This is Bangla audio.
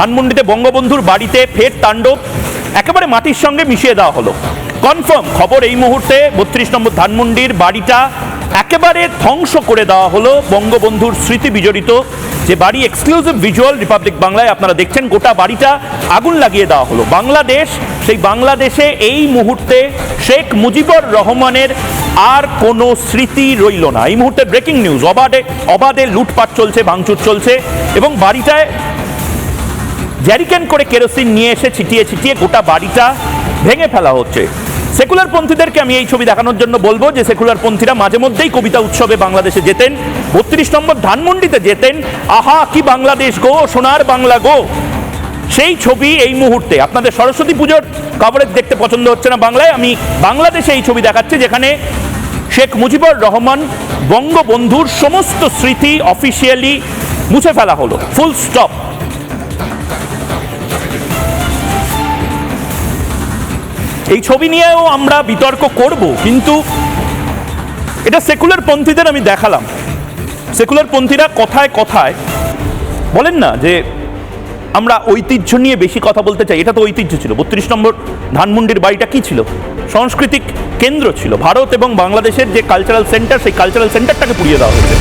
ধানমন্ডিতে বঙ্গবন্ধুর বাড়িতে ফের তাণ্ডব, একেবারে মাটির সঙ্গে মিশিয়ে দেওয়া হলো। কনফার্ম, খবর এই মুহূর্তে বত্রিশ নম্বর ধানমন্ডির বাড়িটা একেবারে ধ্বংস করে দেওয়া হলো বঙ্গবন্ধুর স্মৃতি বিজড়িত। যে বাড়ি এক্সক্লুসিভ ভিজুয়াল রিপাবলিক বাংলায় আপনারা দেখছেন, গোটা বাড়িটা আগুন লাগিয়ে দেওয়া হলো। বাংলাদেশ, সেই বাংলাদেশে এই মুহূর্তে শেখ মুজিবুর রহমানের আর কোনো স্মৃতি রইল না। এই মুহূর্তে ব্রেকিং নিউজ অবাধে অবাধে লুটপাট চলছে, ভাঙচুর চলছে এবং বাড়িটায় জ্যারিকেন করে কেরোসিন নিয়ে এসে ছিটিয়ে ছিটিয়ে গোটা বাড়িটা ভেঙে ফেলা হচ্ছে। সেকুলার পন্থীদেরকে আমি এই ছবি দেখানোর জন্য বলব যে সেকুলার পন্থীরা মাঝে মধ্যেই কবিতা উৎসবে বাংলাদেশে যেতেন, বত্রিশ নম্বর ধানমন্ডিতে যেতেন, আহা কি বাংলাদেশ গো, সোনার বাংলা গো। সেই ছবি এই মুহূর্তে, আপনাদের সরস্বতী পুজোর কভারেজ দেখতে পছন্দ হচ্ছে না বাংলায়, আমি বাংলাদেশে এই ছবি দেখাচ্ছি যেখানে শেখ মুজিবুর রহমান বঙ্গবন্ধুর সমস্ত স্মৃতি অফিসিয়ালি মুছে ফেলা হলো ফুল স্টপ এই ছবি নিয়েও আমরা বিতর্ক করব, কিন্তু এটা সেকুলার পন্থীদের আমি দেখালাম। সেকুলার পন্থীরা কথায় কথায় বলেন না যে আমরা ঐতিহ্য নিয়ে বেশি কথা বলতে চাই, এটা তো ঐতিহ্য ছিল। বত্রিশ নম্বর ধানমন্ডির বাড়িটা কি ছিল? সাংস্কৃতিক কেন্দ্র ছিল। ভারত এবং বাংলাদেশের যে কালচারাল সেন্টার সেই কালচারাল সেন্টারটাকে পুড়িয়ে দেওয়া হয়েছে।